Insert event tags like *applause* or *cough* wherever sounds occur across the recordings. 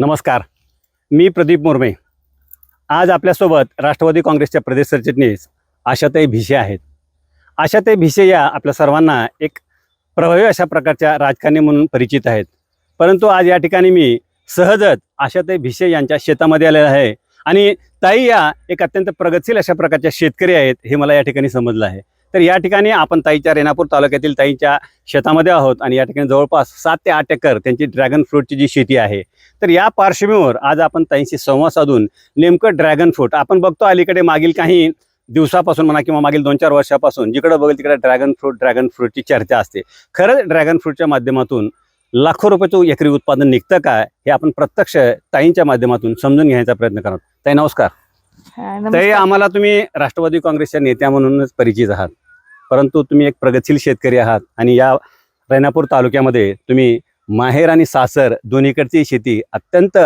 नमस्कार. मी प्रदीप मुर्मे. आज आपल्यासोबत राष्ट्रवादी काँग्रेसच्या प्रदेश सरचिटणीस आशाताई भिसे आहेत. आशाताई भिसे या आपल्या सर्वांना एक प्रभावी अशा प्रकारच्या राजकारणी म्हणून परिचित आहेत. परंतु आज या ठिकाणी मी सहजच आशाताई भिसे यांच्या शेतामध्ये आलेला आहे आणि ताई या एक अत्यंत प्रगतशील अशा प्रकारच्या शेतकरी आहेत हे मला या ठिकाणी समजलं आहे. तर या ठिकाणी आपण ताईच्या रेणापूर तालुक्यातील ताईच्या शेतामध्ये आहोत आणि या ठिकाणी जवळपास सात ते आठ एकर त्यांची ड्रॅगन फ्रूटची जी शेती आहे. तर या पार्श्वभूमीवर आज आपण ताईंशी संवाद साधून नेमकं ड्रॅगन फ्रूट आपण बघतो अलीकडे मागील काही दिवसापासून म्हणा किंवा मागील दोन चार वर्षापासून जिकडे बघेल तिकडे ड्रॅगन फ्रूट ड्रॅगन फ्रूटची चर्चा असते. खरंच ड्रॅगन फ्रूटच्या माध्यमातून लाखो रुपयाचं एकरी उत्पादन निघतं काय हे आपण प्रत्यक्ष ताईंच्या माध्यमातून समजून घेण्याचा प्रयत्न करत ताई नमस्कार. हा, ताई. आम्हाला तुम्ही राष्ट्रवादी काँग्रेसच्या नेत्या म्हणूनच परिचित आहात. परंतु तुम्ही एक प्रगतशील शेतकरी आहात आणि या रेणापूर तालुक्यामध्ये तुम्ही माहेर आणि सासर दोन्हीकडची शेती अत्यंत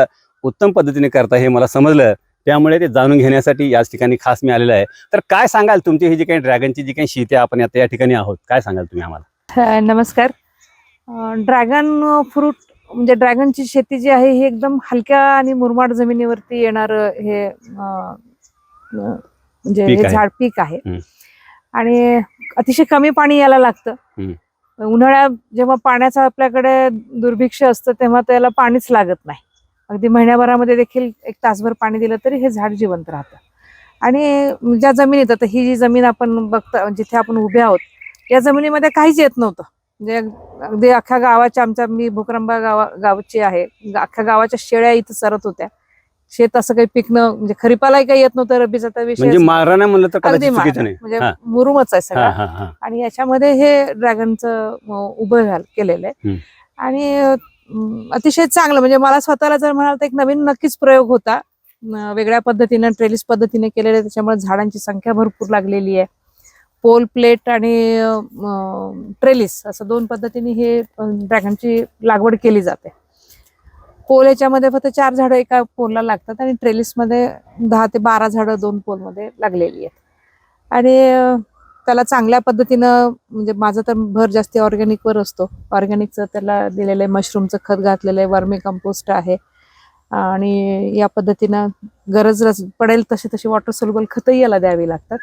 उत्तम पद्धतीने करता हे मला समजलं. त्यामुळे ते जाणून घेण्यासाठी याच ठिकाणी खास मी आलेलं आहे. तर काय सांगाल तुमची ही जी काही ड्रॅगनची जी काही शेती आपण आता या ठिकाणी आहोत? काय सांगाल तुम्ही आम्हाला? नमस्कार. ड्रॅगन फ्रूट म्हणजे ड्रॅगनची शेती जी आहे ही एकदम हलक्या आणि मुरमाड जमिनीवरती येणार हे म्हणजे हे. झाड पीक आहे. आणि अतिशय कमी पाणी याला लागतं. उन्हाळ्यात जेव्हा पाण्याचं आपल्याकडे दुर्भिक्ष असतं तेव्हा त्याला पाणीच लागत नाही. अगदी महिन्याभरामध्ये देखील एक तासभर पाणी दिलं तरी हे झाड जिवंत राहतं. आणि ज्या जमिनीत आता ही जी जमीन आपण बघता जिथे आपण उभे आहोत या जमिनीमध्ये काहीच येत नव्हतं. म्हणजे अगदी अख्ख्या गावाच्या आमच्या मी भुकरंबा गावा गावची आहे अख्ख्या गावाच्या शेळ्या इथं सरत होत्या. शेत असं काही पिकणं म्हणजे खरीपालाही काही येत नव्हतं रब्बीचा तर विषय म्हणजे म्हणलं तर अगदी कदाचित चुकीचं मार- नाही. म्हणजे हा. मुरुमच आहे हा सगळा. हा हा आणि याच्यामध्ये हे ड्रॅगनचं अं, उभं झाल केलेलं आहे. हम्म. आणि अं, अतिशय चांगलं म्हणजे मला स्वतःला जर म्हणाल तर एक नवीन नक्कीच प्रयोग होता. अं, वेगळ्या पद्धतीने ट्रेलिस पद्धतीने केलेले त्याच्यामुळे झाडांची संख्या भरपूर लागलेली आहे. पोल प्लेट आणि ट्रेलिस असं दोन पद्धतीने हे ड्रॅगनची लागवड केली जाते. पोल याच्यामध्ये फक्त चार झाडं एका पोलला लागतात आणि ट्रेलिसमध्ये दहा ते बारा झाडं दोन पोलमध्ये लागलेली आहेत. आणि त्याला चांगल्या पद्धतीनं म्हणजे माझं तर भर जास्ती ऑर्गॅनिकवर असतो. ऑर्गॅनिकचं त्याला दिलेलं आहे मशरूमचं खत घातलेलं आहे वर्मी कंपोस्ट आहे. आणि या पद्धतीनं गरज रस- पडेल तशी तशी वॉटर सोल्युबल खतही याला द्यावी लागतात.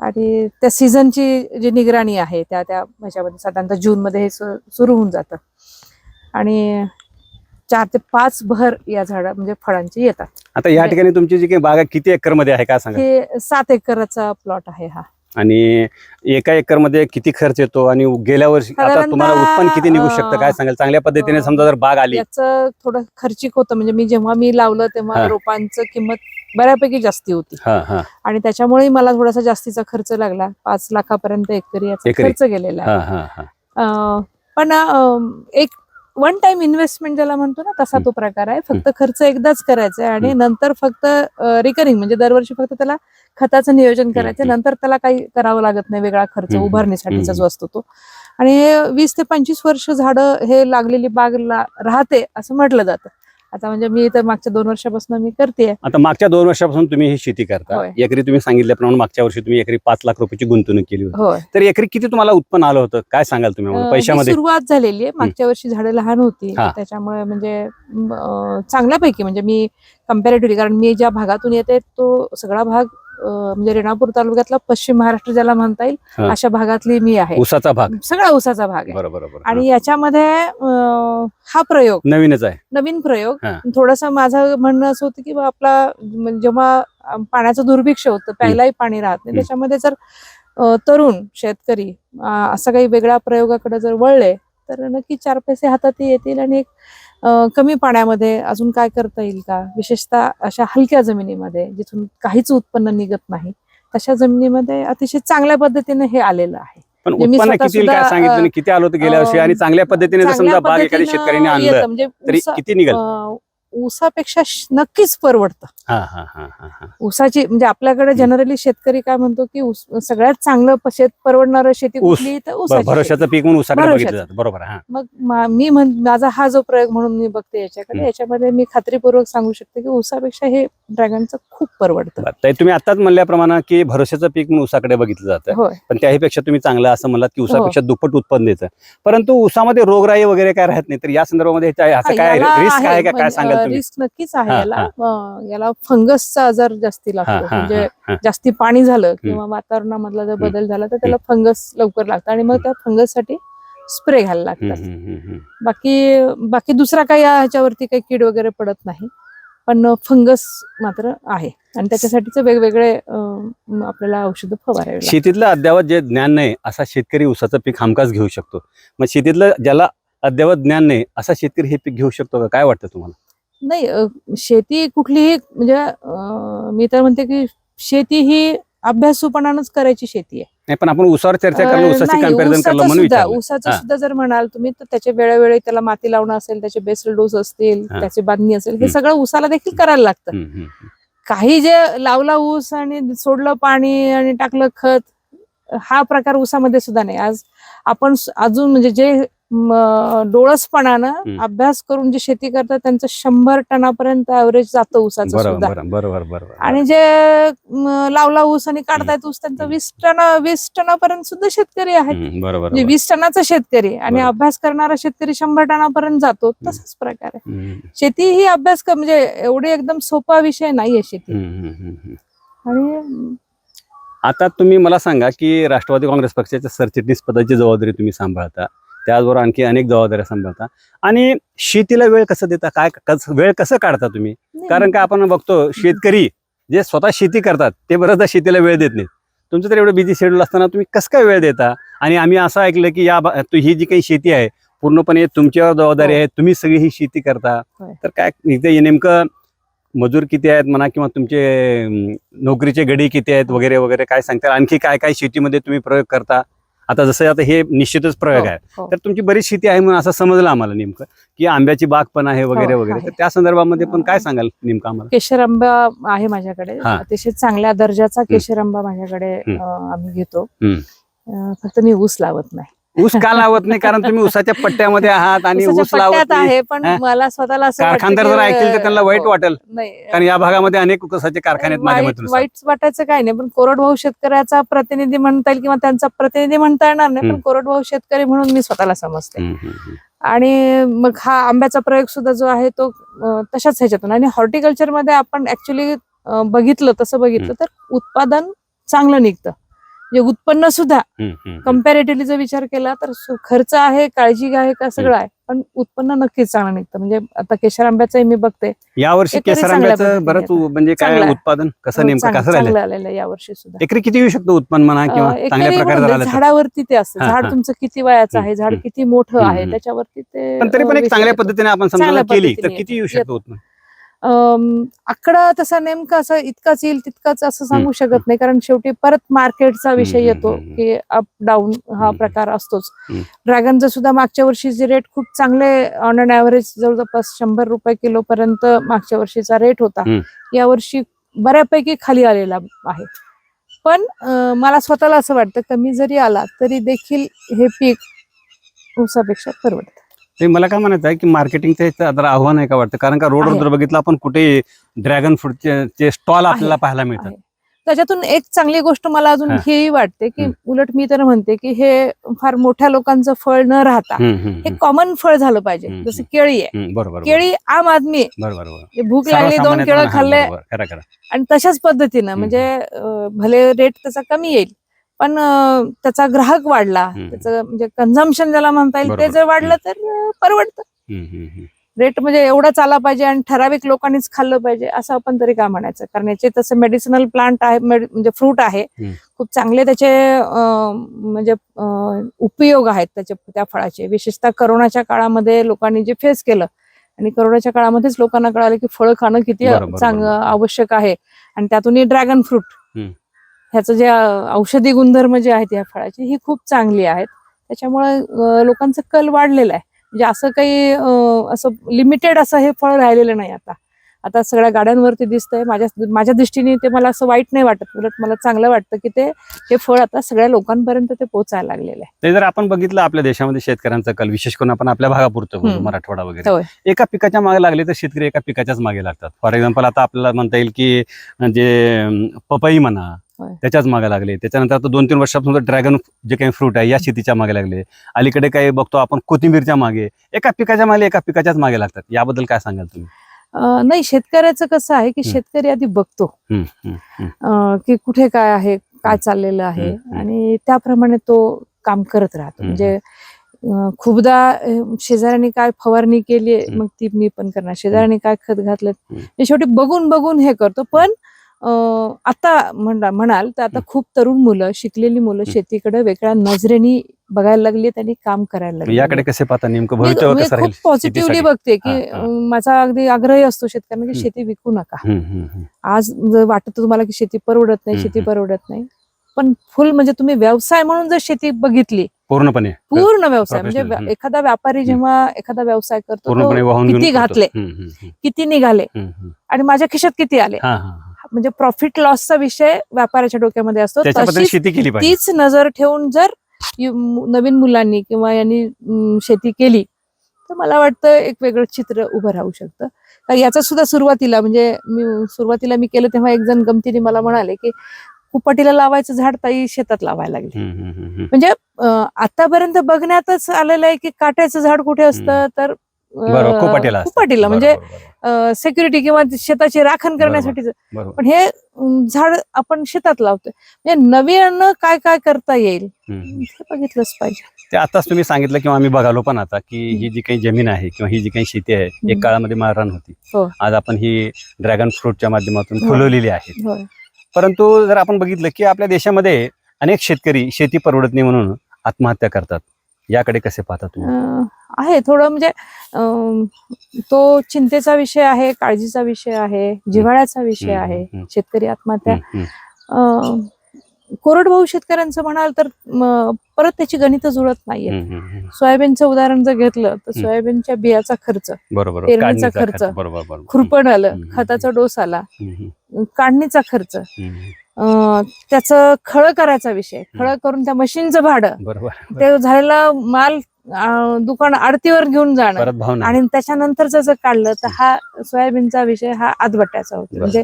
आणि त्या सीझनची जी निगराणी आहे त्या त्या ह्याच्यामध्ये साधारणतः जूनमध्ये हे सु- सुरू होऊन जातं. आणि चार ते पाच भर या झाडा म्हणजे फळांची येतात. आता या ठिकाणी तुमची जी काही बाग आहे किती एकरमध्ये आहे काय सांगा हे सात एकराचा प्लॉट आहे हा. आणि एका एकरमध्ये किती खर्च येतो आणि गेल्या वर्षी आता साधारणतः, तुम्हाला उत्पन्न किती निघू शकतं काय सांगाल? चांगल्या पद्धतीने अं, समजा जर बाग आली. याचं थोडं खर्चिक होतं म्हणजे मी जेव्हा मी लावलं तेव्हा हा. रोपांचं किंमत बऱ्यापैकी जास्ती होती. हा हा. आणि त्याच्यामुळे मला थोडासा जास्तीचा खर्च लागला. पाच लाखापर्यंत एकरी याचा एकरी. खर्च गेलेला आहे. हा हा हा. अं, पण अं, एक वन टाइम इन्व्हेस्टमेंट ज्याला म्हणतो ना तसा तो प्रकार आहे. फक्त खर्च एकदाच करायचा आहे आणि नंतर फक्त रिकरिंग म्हणजे दरवर्षी फक्त त्याला खताचं नियोजन करायचं. नंतर त्याला काही करावं लागत नाही वेगळा खर्च. उभारणीसाठीचा. जो असतो तो. आणि वीस ते पंचवीस वर्ष झाडं हे लागलेली बाग ला- राहते असं म्हटलं जातं. आता म्हणजे मी तर मागच्या दोन वर्षापासून मी करते आता मागच्या दोन वर्षापासून तुम्ही ही शेती करता. होय. एकरी तुम्ही सांगितल्याप्रमाणे मागच्या वर्षी तुम्ही एकरी पाच लाख रुपयाची गुंतवणूक केली होती. होय. तर एकरी किती तुम्हाला उत्पन्न आलं होतं? काय सांगाल तुम्ही आम्हाला? अं, ही पैशामध्ये? सुरुवात झालेली आहे. मागच्या वर्षी झाडं लहान होती. हा. त्याच्यामुळे म्हणजे अं, चांगल्यापैकी म्हणजे मी कम्पॅरेटिव्हली कारण मी ज्या भागातून येते तो सगळा भाग म्हणजे रेणापूर तालुक्यातला पश्चिम महाराष्ट्र ज्याला म्हणता येईल. अशा भागातली मी आहे उसाचा भाग सगळा उसाचा भाग आहे बरोबर बरोबर आणि याच्यामध्ये हा प्रयोग. नवीनच आहे नवीन प्रयोग. थोडस माझं म्हणणं असं होतं की आपला म्हणजे जेव्हा पाण्याचं दुर्भिक्ष होतं प्यायलाही पाणी राहत नाही. त्याच्यामध्ये जर तरुण शेतकरी असं काही वेगळ्या प्रयोगाकडे जर वळले तर नक्की चार पैसे हातात येतील आणि एक कमी पाण्यामध्ये अजून काय करता येईल का विशेषतः अशा हलक्या जमिनीमध्ये जिथून काहीच उत्पन्न निघत नाही तशा जमिनीमध्ये अतिशय चांगल्या पद्धतीने हे आलेलं आहे पण म्हणजे उत्पन्न किती काय सांगितलं? किती आलं गेल्या वर्षी आणि चांगल्या पद्धतीने जर समजा बाग एखाद्या शेतकऱ्याने. आणलं म्हणजे तरी किती निघेल ऊसापेक्षा नक्कीच परवडतं हा हा हा हा हा ऊसाची म्हणजे आपल्याकडे जनरली शेतकरी काय म्हणतो की ऊस सगळ्यात चांगलं शेत परवडणारं शेती ऊस. कुठली तर ब- ऊसाची शेती. भरोशाचं पीक म्हणून उसाकडे जातं बरोबर हा मग मा- मी म्हण माझा हा जो प्रयोग म्हणून मी बघते याच्याकडे हम्म. याच्यामध्ये मी खात्रीपूर्वक सांगू शकते की ऊसापेक्षा हे ड्रॅगनचं खूप परवडतं बरं. तुम्ही आताच म्हणल्याप्रमाणे की भरोशाचं पीक म्हणून उसाकडे बघितलं जातं होय पण त्याहीपेक्षा तुम्ही चांगलं असं म्हणलात की हो. उसापेक्षा दुप्पट उत्पन्न द्यायचं परंतु उसामध्ये रोगराई वगैरे काय राहत नाही तर या संदर्भामध्ये हा, काय याला रिस्क आहे का काय म्हणजे, सांगाल रिस्क नक्कीच आहे याला. याला फंगसचा आजार जास्ती लागतो. म्हणजे. जास्ती पाणी झालं किंवा वातावरणामधला जर. बदल झाला तर त्याला फंगस लवकर लागतं आणि मग त्या फंगससाठी स्प्रे घ्यायला लागतात. बाकी बाकी दुसरा काही ह्याच्यावरती काही कीड वगैरे पडत नाही. पण फंगस मात्र आहे. आणि त्याच्यासाठीच वेगवेगळे आपल्याला औषधं फवारावी. शेतीतलं अद्यावत जे ज्ञान नाही असा शेतकरी ऊसाचं पीक हमखास घेऊ शकतो. मग शेतीतलं ज्याला अद्यावत ज्ञान नाही असा शेतकरी हे पीक घेऊ शकतो का? काय वाटतं तुम्हाला? नाही शेती कुठलीही म्हणजे मी तर म्हणते की शेती ही अभ्यासूपणानच करायची शेती आहे नाही पण आपण ऊसावर चर्चा करलो कंपॅरिझन करलं म्हणून सुद्धा हा. सुद्धा जर म्हणाल तुम्ही तर त्याच्या वेळोवेळी त्याला माती लावणं असेल त्याचे बेसल डोस असतील. त्याची बांधणी असेल हे. सगळं ऊसाला देखील करायला लागतं. काही जे लावला ऊस आणि सोडलं पाणी आणि टाकलं खत हा प्रकार ऊसामध्ये सुद्धा नाही आज आपण अजून म्हणजे जे डोळसपणानं. अभ्यास करून जी शेती करतात त्यांचं शंभर टनापर्यंत ऍव्हरेज जातं ऊसाचं बरोबर सुद्धा बरोबर बरोबर आणि जे लावला ऊस आणि काढतायत ऊस त्यांचं. वीस टन वीस टनापर्यंत सुद्धा शेतकरी आहेत बरोबर म्हणजे. वीस टनाचा शेतकरी आणि. अभ्यास करणारा शेतकरी शंभर टनापर्यंत जातो तसाच प्रकार आहे शेती ही अभ्यास म्हणजे एवढी एकदम सोपा विषय नाहीये शेती. आणि आता तुम्ही मला सांगा की राष्ट्रवादी काँग्रेस पक्षाच्या सरचिटणीस पदाची जबाबदारी तुम्ही सांभाळता त्याचबरोबर आणखी अनेक जबाबदाऱ्या सांभाळता. आणि शेतीला वेळ कसं देता? काय कस- वेळ कसं काढता तुम्ही? कारण का आपण बघतो शेतकरी जे स्वतः शेती करतात ते बऱ्याचदा शेतीला वेळ देत नाहीत. तुमचं तर एवढं बिझी शेड्यूल असताना तुम्ही कसं काय वेळ देता? आणि आम्ही असं ऐकलं की या ही जी काही शेती आहे पूर्णपणे तुमच्यावर जबाबदारी हो. आहे तुम्ही सगळी ही शेती करता. तर काय इथे नेमकं मजूर किती आहेत म्हणा किंवा तुमचे नोकरीचे गडी किती आहेत वगैरे वगैरे काय सांगता? आणखी काय काय शेतीमध्ये तुम्ही प्रयोग करता? आता जसं आता हे निश्चितच प्रयोग आहे. हो. तर तुमची बरीच शेती आहे म्हणून असं समजलं आम्हाला नेमकं की आंब्याची बाग पण आहे वगैरे हो, वगैरे. तर त्या संदर्भामध्ये पण काय सांगाल नेमकं आम्हाला? केशर आंबा आहे माझ्याकडे. हा. अतिशय चांगल्या दर्जाचा केशर आंबा माझ्याकडे आम्ही घेतो. फक्त मी ऊस लावत नाही. ऊस का लावत नाही? कारण तुम्ही ऊसाच्या पट्ट्यामध्ये आहात आणि ऊस लावत आहे पण? मला स्वतःला कारखानदार जर ऐकतील तर त्यांना वाईट हो, वाटेल. नाही. कारण या भागामध्ये अनेक ऊसाचे कारखाने आहेत वाईट वाटायचं काय नाही पण कोरडभाऊ शेतकऱ्याचा प्रतिनिधी म्हणता येईल किंवा त्यांचा प्रतिनिधी म्हणता येणार नाही पण. कोरडभाऊ शेतकरी म्हणून मी स्वतःला समजते. आणि मग हा आंब्याचा प्रयोग सुद्धा जो आहे तो तशाच ह्याच्यातून. आणि हॉर्टिकल्चरमध्ये आपण ऍक्च्युली बघितलं तसं बघितलं तर उत्पादन चांगलं निघतं. म्हणजे उत्पन्न सुद्धा. कम्पॅरेटिव्हली जर विचार केला तर खर्च आहे काळजी आहे का सगळं आहे पण उत्पन्न नक्कीच चांगलं निघतं म्हणजे आता केशर आंब्याचंही मी बघते यावर्षी चांगल्या आंब्याचं बरंच म्हणजे काय. उत्पादन कसं हो, नेमकं कसं चांगलं आलेलं यावर्षी सुद्धा एकरी किती येऊ शकतो उत्पन्न म्हणा किंवा चांगल्या प्रकारे तर झाडावरती ते असतं झाड. तुमचं किती वयाचं आहे झाड. किती मोठं आहे. त्याच्यावरती ते पण तरी पण एक चांगल्या. पद्धतीने आपण समजा केली तर किती येऊ. शकतो उत्पन्न आकडा तसा नेमका असं इतकाच येईल तितकाच असं सांगू शकत नाही. कारण शेवटी परत मार्केटचा विषय येतो की अप डाऊन हा. प्रकार असतोच. ड्रॅगनचं सुद्धा मागच्या वर्षीचे रेट खूप चांगले ऑन अन ऍव्हरेज जवळपास शंभर रुपये किलो पर्यंत मागच्या वर्षीचा रेट होता. यावर्षी बऱ्यापैकी खाली आलेला आहे. पण मला स्वतःला असं वाटतं कमी जरी आला तरी देखील हे पीक ऊसापेक्षा परवडतं. ते मला काय म्हणायचं आहे की मार्केटिंगचं जरा आव्हान आहे का वाटतं कारण का रोडवर. जर बघितलं आपण कुठे ड्रॅगन फ्रूटचे स्टॉल आपल्याला. पाहायला मिळतात. त्याच्यातून एक चांगली गोष्ट मला अजून हा. हेही वाटते की. उलट मी तर म्हणते की हे फार मोठ्या लोकांचं फळ न राहता हे. कॉमन फळ झालं पाहिजे जसं केळी आहे. केळी आम आदमी भूक लागली दोन केळं खाल्ले आणि तशाच पद्धतीनं. म्हणजे भले रेट त्याचा कमी येईल पण त्याचा ग्राहक वाढला. त्याचं म्हणजे कन्झम्पन ज्याला म्हणता येईल ते. जर वाढलं तर परवडतं. रेट म्हणजे एवढा चाला पाहिजे आणि ठराविक लोकांनीच खाल्लं पाहिजे असं आपण तरी काय म्हणायचं कारण याचे तसं मेडिसिनल प्लांट आहे म्हणजे फ्रूट आहे. खूप चांगले त्याचे म्हणजे उपयोग आहेत त्याचे त्या फळाचे विशेषतः करोनाच्या काळामध्ये लोकांनी जे फेस केलं आणि करोनाच्या काळामध्येच लोकांना कळालं की फळं खाणं किती चांगलं. आवश्यक आहे आणि त्यातूनही ड्रॅगन फ्रूट. ह्याचं जे औषधी गुणधर्म जे आहेत या फळाची ही खूप चांगली आहेत. त्याच्यामुळे लोकांचं कल वाढलेला आहे. म्हणजे असं काही असं लिमिटेड असं हे फळ राहिलेलं नाही आता. आता सगळ्या गाड्यांवरती दिसतंय. माझ्या माझ्या दृष्टीने ते मला असं वाईट नाही वाटत. उलट मला चांगलं वाटतं की ते हे फळ आता सगळ्या लोकांपर्यंत ते पोहोचायला लागलेलं आहे. ते जर आपण बघितलं आपल्या देशामध्ये शेतकऱ्यांचा कल विशेष करून आपण आपल्या भागापुरतं. मराठवाडा वगैरे. एका पिकाच्या मागे लागले तर शेतकरी एका पिकाच्याच मागे लागतात. फॉर एक्झाम्पल आता आपल्याला म्हणता येईल की जे पपई म्हणा. त्याच्याच मागे लागले. त्याच्यानंतर आता दोन तीन वर्षापासून ड्रॅगन जे काही फ्रूट आहे या शेतीच्या मागे लागले. अलीकडे काही बघतो आपण कोथिंबीरच्या मागे. एका पिकाच्या मागे एका पिकाच्याच मागे लागतात. याबद्दल काय सांगाल तुम्ही? नाही शेतकऱ्याचं कसं आहे की. शेतकरी आधी बघतो. की कुठे काय आहे काय चाललेलं आहे. आणि त्याप्रमाणे तो काम करत राहतो. म्हणजे खूपदा शेजाऱ्याने काय फवारणी केली. मग ती मी पण करणार. शेजाऱ्याने काय खत घातलं. हे शेवटी बघून बघून हे करतो. पण आता म्हणा म्हणाल तर आता. खूप तरुण मुलं शिकलेली मुलं. शेतीकडे वेगळ्या नजरेने बघायला लागली आणि काम करायला लागली याकडे कसे पाहता नेमकं भविष्य खूप पॉझिटिव्हली? बघते की माझा अगदी आग्रही असतो शेतकऱ्यांना की. शेती विकू नका. आज वाटत तुम्हाला की शेती परवडत नाही शेती. परवडत नाही पण फुल म्हणजे तुम्ही व्यवसाय म्हणून जर शेती बघितली पूर्णपणे पूर्ण व्यवसाय म्हणजे. एखादा व्यापारी जेव्हा एखादा व्यवसाय करतो किती. घातले किती निघाले. आणि माझ्या खिशात किती आले. म्हणजे प्रॉफिट लॉसचा विषय व्यापाऱ्याच्या डोक्यामध्ये असतो तीच नजर ठेवून जर नवीन मुलांनी किंवा यांनी शेती केली तर मला वाटतं एक वेगळं चित्र उभं राहू शकतं. याचा सुद्धा सुरुवातीला म्हणजे मी सुरुवातीला मी केलं तेव्हा एक जण गमतीने मला म्हणाले की कुपाटीला लावायचं झाड ताई शेतात लावायला लागले. म्हणजे आतापर्यंत बघण्यातच आलेलं आहे की काट्याचं झाड कुठे असतं तर बरोबर कुपाटीला असतं. कुपाटीला म्हणजे बरोबर, बरोबर, सिक्युरिटी किंवा शेताची राखण करण्यासाठी बरोबर. पण हे अं, झाड आपण शेतात लावतोय म्हणजे नवीन काय काय करता येईल हम्म. हे बघितलंच पाहिजे ते आताच तुम्ही सांगितलं किंवा आम्ही बघालो पण आता की ही जी काही जमीन आहे किंवा ही जी काही शेती आहे एक हम्म. काळामध्ये माररान होती हो. आज आपण ही ड्रॅगन फ्रूटच्या माध्यमातून हो. फुलवलेली आहे होय. परंतु जर आपण बघितलं की आपल्या देशामध्ये अनेक शेतकरी शेती परवडत नाही म्हणून आत्महत्या करतात याकडे कसे पाहता तुम्ही अं, आहे. थोडं म्हणजे तो चिंतेचा विषय आहे काळजीचा विषय आहे जिव्हाळ्याचा विषय आहे. शेतकरी आत्महत्या. कोरडभाऊ शेतकऱ्यांचं म्हणाल तर परत त्याची गणित जुळत नाहीये. सोयाबीनचं उदाहरण जर घेतलं तर. सोयाबीनच्या बियाचा खर्च पेरणीचा खर्च, खुरपण आलं खताचा डोस आला काढणीचा खर्च. त्याचं खळ करायचा विषय. खळ करून त्या मशीनचं भाडं. ते झालेला माल दुकान आडतीवर घेऊन जाणं. परत भाव नाही आणि त्याच्यानंतरच जर काढलं तर हा सोयाबीनचा विषय हा आदबट्ट्याचा होतो. म्हणजे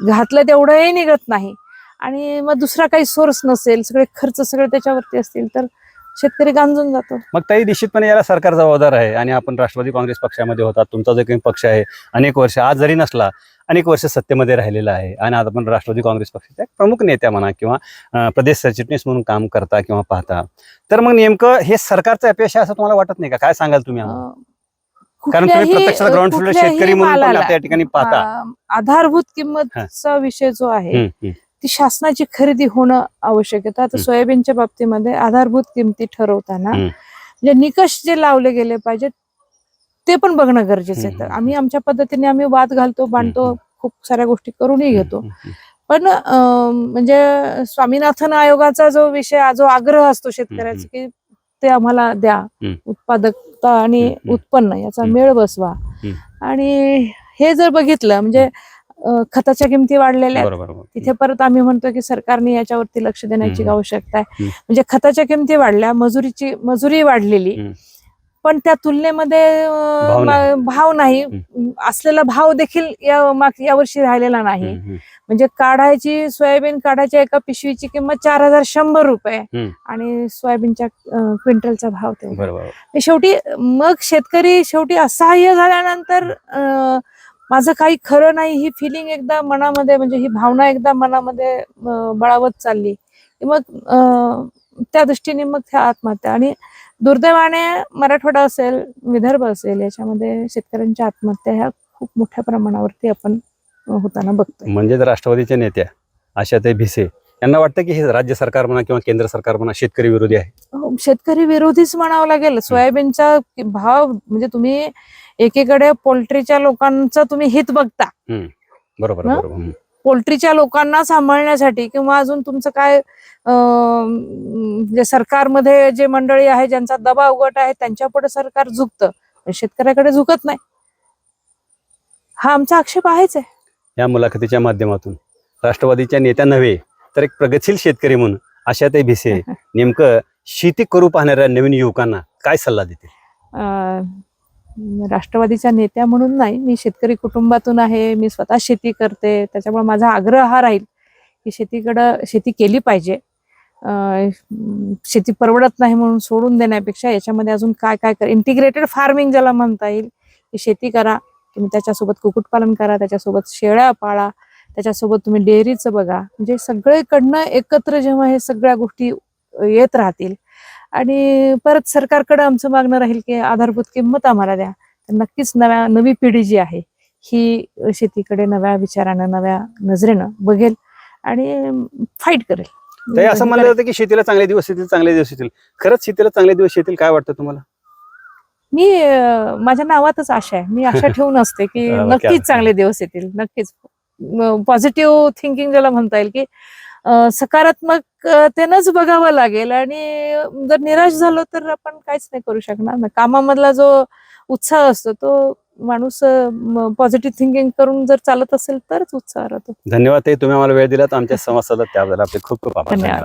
घातलं तेवढंही निघत नाही. आणि मग दुसरा काही सोर्स नसेल सगळे खर्च सगळे त्याच्यावरती असतील तर शेतकरी गांजून जातो. मग ताई निश्चितपणे याला सरकार जबाबदार आहे आणि आपण राष्ट्रवादी काँग्रेस पक्षामध्ये होता तुमचा जो काही पक्ष आहे अनेक वर्ष आज जरी नसला अनेक वर्ष सत्तेमध्ये राहिलेला आहे आणि आज आपण राष्ट्रवादी काँग्रेस पक्षाच्या प्रमुख नेत्या म्हणा किंवा प्रदेश सरचिटणीस म्हणून काम करता किंवा पाहता. तर मग नेमकं हे सरकारचं अपयश आहे असं तुम्हाला वाटत नाही का? काय सांगाल तुम्ही कारण तुम्ही कुठल्याही- प्रत्यक्ष ग्राउंड फ्लोर शेतकरी म्हणून त्या ठिकाणी पाहता. आधारभूत किंमतचा विषय जो आहे. ती शासनाची खरेदी होणं आवश्यक आहे आता. सोयाबीनच्या बाबतीमध्ये आधारभूत किमती ठरवताना. म्हणजे निकष जे लावले गेले पाहिजेत ते पण बघणं गरजेचं आहे तर आम्ही आमच्या पद्धतीने आम्ही वाद घालतो बांधतो. खूप साऱ्या गोष्टी करूनही घेतो पण म्हणजे स्वामीनाथन आयोगाचा जो विषय जो आग्रह असतो शेतकऱ्याचा की ते आम्हाला द्या. उत्पादकता आणि. उत्पन्न याचा. मेळ बसवा. आणि हे जर बघितलं म्हणजे खताच्या किमती वाढलेल्या आहेत. तिथे परत आम्ही म्हणतो की सरकारने याच्यावरती लक्ष देण्याची. आवश्यकता आहे. म्हणजे खताच्या किमती वाढल्या मजुरीची मजुरी वाढलेली. पण त्या तुलनेमध्ये भाव नाही. असलेला भाव देखील या माग यावर्षी राहिलेला नाही. म्हणजे काढायची सोयाबीन काढायच्या एका पिशवीची किंमत चार हजार शंभर रुपये. आणि सोयाबीनच्या क्विंटलचा भाव. हे शेवटी मग शेतकरी शेवटी असहाय्य झाल्यानंतर माझं काही खरं नाही ही फिलिंग एकदा मनामध्ये म्हणजे ही भावना एकदा मनामध्ये बळावत चालली. मग त्या दृष्टीने मग त्या आत्महत्या. आणि दुर्दैवाने मराठवाडा असेल विदर्भ असेल याच्यामध्ये शेतकऱ्यांच्या आत्महत्या ह्या खूप मोठ्या प्रमाणावरती आपण होताना बघतो म्हणजे राष्ट्रवादीच्या नेत्या आशाताई भिसे यांना वाटतं की हे राज्य सरकार म्हणा किंवा केंद्र सरकार म्हणा शेतकरी विरोधी आहे? हो, शेतकरी विरोधीच म्हणावं लागेल. सोयाबीनचा भाव म्हणजे तुम्ही एकीकडे पोल्ट्रीच्या लोकांचं तुम्ही हित बघता. बरोबर. पोल्ट्रीच्या लोकांना सांभाळण्यासाठी किंवा अजून तुमचं काय अं, जे सरकारमध्ये जे मंडळी आहे ज्यांचा दबाव गट आहे त्यांच्यापुढे सरकार झुकतं. शेतकऱ्याकडे झुकत नाही. हा आमचा आक्षेप आहेच आहे. या मुलाखतीच्या माध्यमातून राष्ट्रवादीच्या नेत्या नव्हे तर एक प्रगतशील शेतकरी म्हणून आशाताई भिसे *laughs* नेमकं शेती करू पाहणाऱ्या नवीन युवकांना काय सल्ला देतील? राष्ट्रवादीच्या नेत्या म्हणून नाही मी शेतकरी कुटुंबातून आहे मी स्वतः शेती करते त्याच्यामुळे माझा आग्रह हा राहील की शेतीकडं शेती केली पाहिजे. अं, शेती परवडत नाही म्हणून सोडून देण्यापेक्षा याच्यामध्ये अजून काय काय कर इंटिग्रेटेड फार्मिंग ज्याला म्हणता येईल की शेती करा तुम्ही त्याच्यासोबत कुक्कुटपालन करा त्याच्यासोबत शेळ्या पाळा त्याच्यासोबत तुम्ही डेअरीचं बघा. म्हणजे सगळीकडनं एकत्र जेव्हा हे सगळ्या गोष्टी येत राहतील. आणि परत सरकारकडे आमचं मागणं राहील की आधारभूत किंमत आम्हाला द्या. तर नक्कीच नव्या नवी पिढी जी आहे ही शेतीकडे नव्या विचारानं नव्या नजरेनं बघेल आणि फाईट करेल. असं म्हणलं जातं की शेतीला चांगले दिवस येतील चांगले दिवस येतील. खरंच शेतीला चांगले दिवस येतील काय वाटतं तुम्हाला? मी माझ्या नावातच आशा आहे. मी आशा *laughs* ठेवून असते की नक्कीच. चांगले दिवस येतील. नक्कीच. पॉझिटिव्ह थिंकिंग ज्याला म्हणता येईल की अं, सकारात्मक अं, त्यानंच बघावं लागेल आणि जर निराश झालो तर आपण काहीच नाही करू शकणार ना. कामामधला जो उत्साह असतो तो माणूस पॉझिटिव्ह थिंकिंग करून जर चालत असेल तरच उत्साह राहतो. धन्यवाद ते तुम्ही आम्हाला वेळ दिलात. आमच्या संवाद त्याबद्दल आपले खूप खूप. धन्यवाद.